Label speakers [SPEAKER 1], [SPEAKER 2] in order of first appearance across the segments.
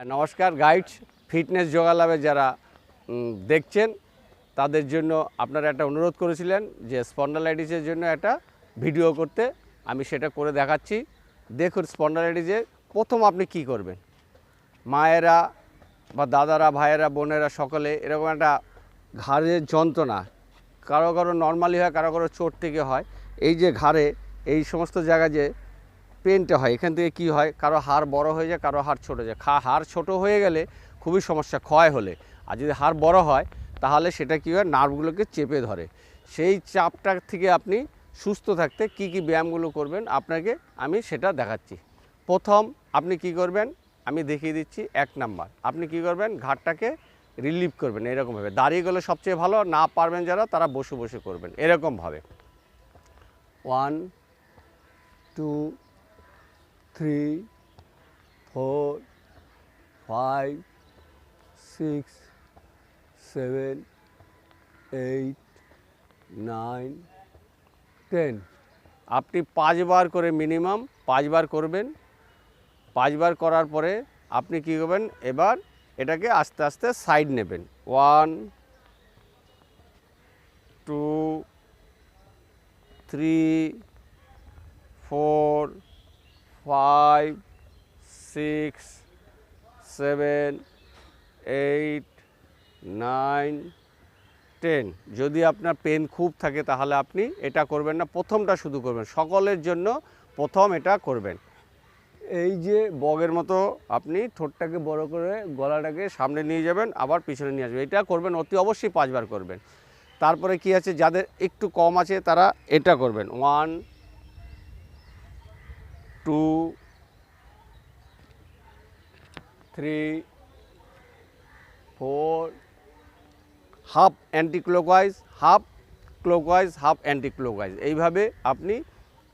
[SPEAKER 1] নমস্কার guides fitness যোগালাবে যারা দেখছেন, তাদের জন্য আপনারা একটা অনুরোধ করেছিলেন যে স্পন্ডালাইটিসের জন্য একটা ভিডিও করতে। আমি সেটা করে দেখাচ্ছি। দেখুন স্পন্ডালাইটিসে প্রথম আপনি কি করবেন? মায়েরা বা দাদারা, ভাইয়েরা, বোনেরা, সকলে এরকম একটা ঘাড়ের যন্ত্রণা, কারও কারও নর্মালি হয়, কারও কারও চোট থেকে হয়। এই যে ঘাড়ে, এই সমস্ত জায়গায় যে পেনটা হয়, এখান থেকে কি হয়? কারও হাড় বড় হয়ে যায়, কারও হাড় ছোট যায়। খা হাড় ছোট হয়ে গেলে খুবই সমস্যা ক্ষয় হলে। আর যদি হাড় বড় হয়, তাহলে সেটা কী হয়? নার্ভগুলোকে চেপে ধরে। সেই চাপটা থেকে আপনি সুস্থ থাকতে কি কি ব্যায়ামগুলো করবেন? আপনাকে আমি সেটা দেখাচ্ছি। প্রথম আপনি কি করবেন? আমি দেখিয়ে দিচ্ছি এক নাম্বার। আপনি কি করবেন? ঘাটটাকে রিলিভ করবেন এরকমভাবে। দাঁড়িয়ে গেলে সবচেয়ে ভালো, না পারবেন যারা, তারা বসে বসে করবেন। এরকমভাবে। One two three four five six seven eight nine ten আপনি পাঁচবার করে মিনিমাম পাঁচবার করবেন। পাঁচবার করার পরে আপনি কী করবেন? এবার এটাকে আস্তে আস্তে সাইড নেবেন। One two three four five six seven eight nine ten যদি আপনার পেন খুব থাকে তাহলে আপনি এটা করবেন না, প্রথমটা শুধু করবেন। সকলের জন্য প্রথম এটা করবেন। এই যে বগের মতো আপনি ঠোঁটটাকে বড় করে গলাটাকে সামনে নিয়ে যাবেন, আবার পিছনে নিয়ে আসবেন। এটা করবেন, অতি অবশ্যই পাঁচবার করবেন। তারপরে কি আছে, যাদের একটু কম আছে তারা এটা করবেন। One four half anti clockwise half clockwise half anti clockwise এইভাবে আপনি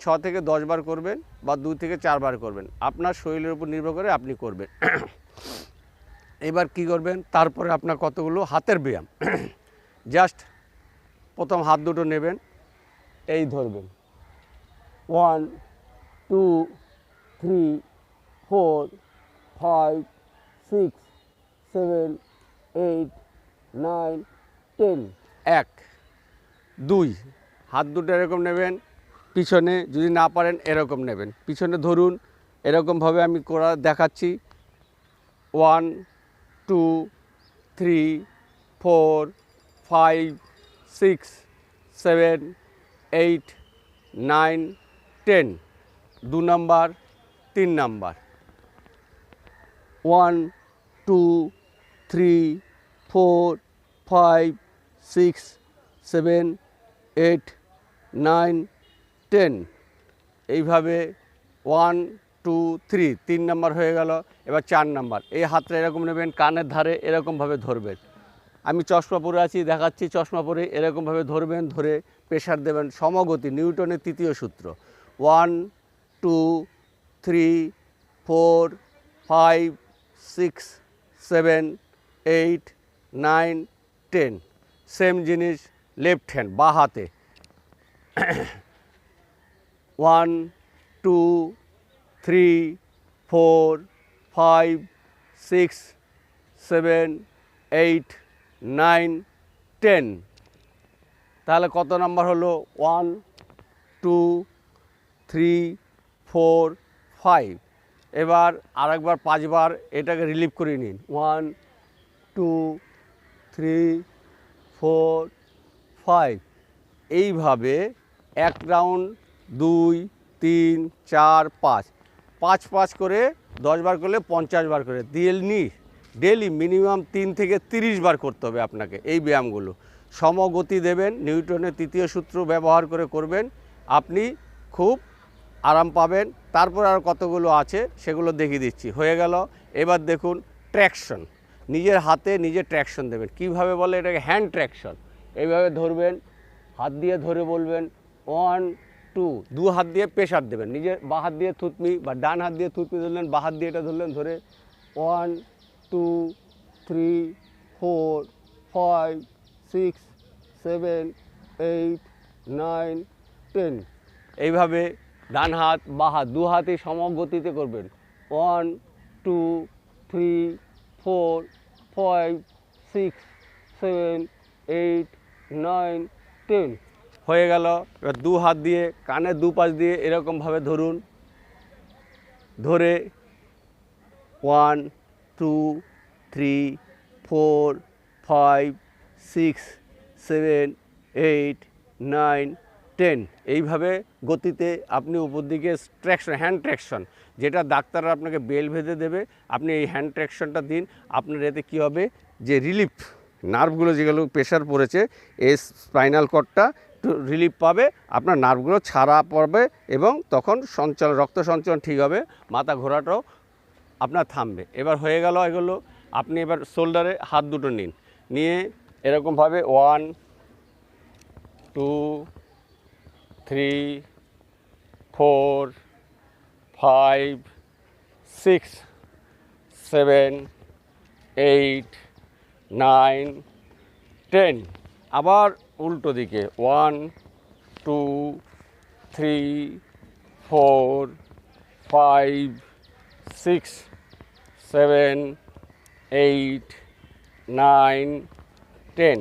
[SPEAKER 1] ছ থেকে দশ বার করবেন বা দু থেকে চারবার করবেন। আপনার শরীরের উপর নির্ভর করে আপনি করবেন। এবার কি করবেন? তারপরে আপনার কতগুলো? হাতের ব্যায়াম। জাস্ট প্রথম হাত দুটো নেবেন। এই ধরবেন। One, two three four five six seven eight nine ten এক, দুই। হাত দুটো এরকম নেবেন, পিছনে যদি না পারেন এরকম নেবেন। পিছনে ধরুন, এরকমভাবে আমি করা দেখাচ্ছি। One two three four five six seven eight nine ten দু নাম্বার তিন number. One, two, three, four, five, six, seven, eight, nine, ten. এইভাবে ওয়ান, টু, থ্রি, তিন নাম্বার হয়ে গেল। এবার চার নাম্বার। এই হাতটা এরকম নেবেন, কানের ধারে এরকমভাবে ধরবেন। আমি চশমা পরে আছি, দেখাচ্ছি চশমা পরে, এরকমভাবে ধরবেন, ধরে প্রেশার দেবেন। সমগতি, নিউটনের তৃতীয় সূত্র। One, two three four five six seven eight nine ten same জিনিস লেফট হ্যান্ড বা হাতে। One two three four five six seven eight nine ten তাহলে কত নাম্বার হলো? One two three four five এবার আরেকবার, পাঁচবার এটাকে রিলিভ করে নিন। One two three four five এইভাবে এক রাউন্ড দুই, তিন, চার, পাঁচ। পাঁচ পাঁচ করে দশ বার করলে পঞ্চাশ বার করে। ডেলি ডেলি মিনিমাম তিন থেকে তিরিশ বার করতে হবে আপনাকে এই ব্যায়ামগুলো। সমগতি দেবেন নিউটনের তৃতীয় সূত্র ব্যবহার করে করবেন। আপনি খুব আরাম পাবেন। তারপর আর কতগুলো আছে সেগুলো দেখিয়ে দিচ্ছি। হয়ে গেল, এবার দেখুন ট্র্যাকশন নিজের হাতে নিজে ট্র্যাকশন দেবেন। কীভাবে বলে এটাকে? হ্যান্ড ট্র্যাকশন এইভাবে ধরবেন, হাত দিয়ে ধরে বলবেন ওয়ান টু দু হাত দিয়ে প্রেশার দেবেন। নিজের বা হাত দিয়ে থুতমি বা ডান হাত দিয়ে থুতমি ধরলেন, বা হাত দিয়ে এটা ধরলেন, ধরে one two three four five six seven eight nine ten এইভাবে ডান হাত, বা হাত, দু হাতই সমগতিতে করবেন। One, two,
[SPEAKER 2] three, four, five, six, seven, eight, nine, ten.
[SPEAKER 1] হয়ে গেল। এবার দু হাত দিয়ে কানে দু পাশ দিয়ে এরকমভাবে ধরুন। ধরে। One, two, three, four, five, six, seven, eight, nine ten, এইভাবে গতিতে আপনি উপর দিকে ট্র্যাকশন, হ্যান্ড ট্র্যাকশন, যেটা ডাক্তাররা আপনাকে বেল ভেদে দেবে, আপনি এই হ্যান্ড ট্র্যাকশনটা দিন, আপনার এতে কী হবে? যে রিলিফ, নার্ভগুলো যেগুলো প্রেশার পড়েছে, এই স্পাইনাল কর্ডটা রিলিফ পাবে, আপনার নার্ভগুলো ছাড়া পড়বে এবং তখন সঞ্চালন রক্ত সঞ্চালন ঠিক হবে, মাথা ঘোরাটাও আপনার থামবে। এবার হয়ে গেল এগুলো, আপনি এবার শোল্ডারে হাত দুটো নিন, নিয়ে এরকমভাবে one, two three four five six seven eight nine ten আবার উল্টো দিকে। One two three four five six seven eight nine ten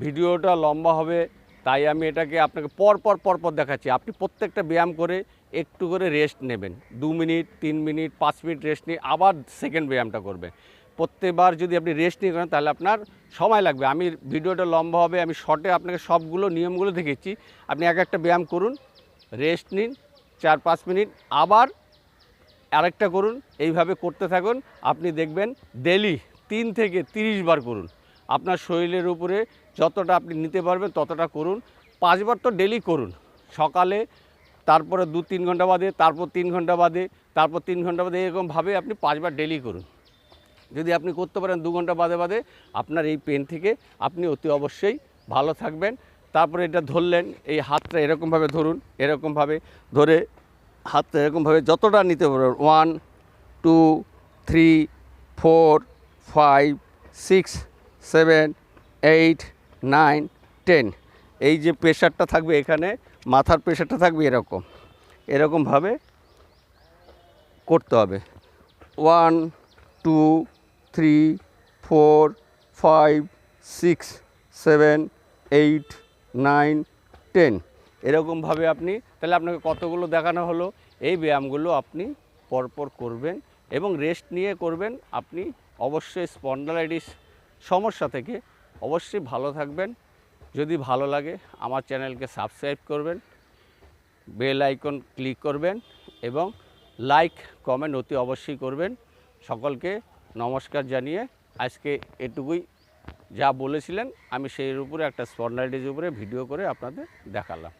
[SPEAKER 1] ভিডিওটা লম্বা হবে। তাই আমি এটাকে আপনাকে পর পর পর পর দেখাচ্ছি। আপনি প্রত্যেকটা ব্যায়াম করে একটু করে রেস্ট নেবেন। দু মিনিট, তিন মিনিট, পাঁচ মিনিট রেস্ট নিয়ে আবার সেকেন্ড ব্যায়ামটা করবেন। প্রত্যেকবার যদি আপনি রেস্ট নিয়ে করেন, তাহলে আপনার সময় লাগবে। আমি ভিডিওটা লম্বা হবে, আমি শর্টে আপনাকে সবগুলো নিয়মগুলো দেখিয়েছি। আপনি এক একটা ব্যায়াম করুন রেস্ট নিন, চার, পাঁচ মিনিট, আবার আরেকটা করুন, এইভাবে করতে থাকুন। আপনি দেখবেন ডেলি তিন থেকে তিরিশ বার করুন। আপনার শরীরের উপরে যতটা আপনি নিতে পারবেন ততটা করুন। পাঁচবার তো ডেলি করুন। সকালে, তারপরে দু তিন ঘণ্টা বাদে, তারপর তিন ঘণ্টা বাদে, তারপর তিন ঘণ্টা বাদে এরকমভাবে আপনি পাঁচবার ডেলি করুন। যদি আপনি করতে পারেন দু ঘণ্টা বাদে বাদে, আপনার এই পেন থেকে আপনি অতি অবশ্যই ভালো থাকবেন। তারপরে এটা ধরলেন, এই হাতটা এরকমভাবে ধরুন এরকমভাবে ধরে, হাতটা এরকমভাবে যতটা নিতে পারবেন one two three four five six seven eight nine, ten. এই যে প্রেশারটা থাকবে এখানে, মাথার প্রেশারটা থাকবে এরকম। এরকমভাবে করতে হবে। One, two, three, four, five, six, seven, eight, nine, ten. এরকমভাবে আপনি, তাহলে আপনাকে কতগুলো দেখানো হলো? এই ব্যায়ামগুলো আপনি পরপর করবেন এবং রেস্ট নিয়ে করবেন। আপনি অবশ্যই স্পন্ডালাইটিস সমস্যা থেকে অবশ্যই ভালো থাকবেন। যদি ভালো লাগে, আমার চ্যানেলকে সাবস্ক্রাইব করবেন, বেল আইকন ক্লিক করবেন এবং লাইক, কমেন্ট অতি অবশ্যই করবেন। সকলকে নমস্কার জানিয়ে আজকে এটুকুই। যা বলেছিলেন, আমি সেই উপরে একটা স্পন্ডালাইটিস উপরে ভিডিও করে আপনাদের দেখালাম।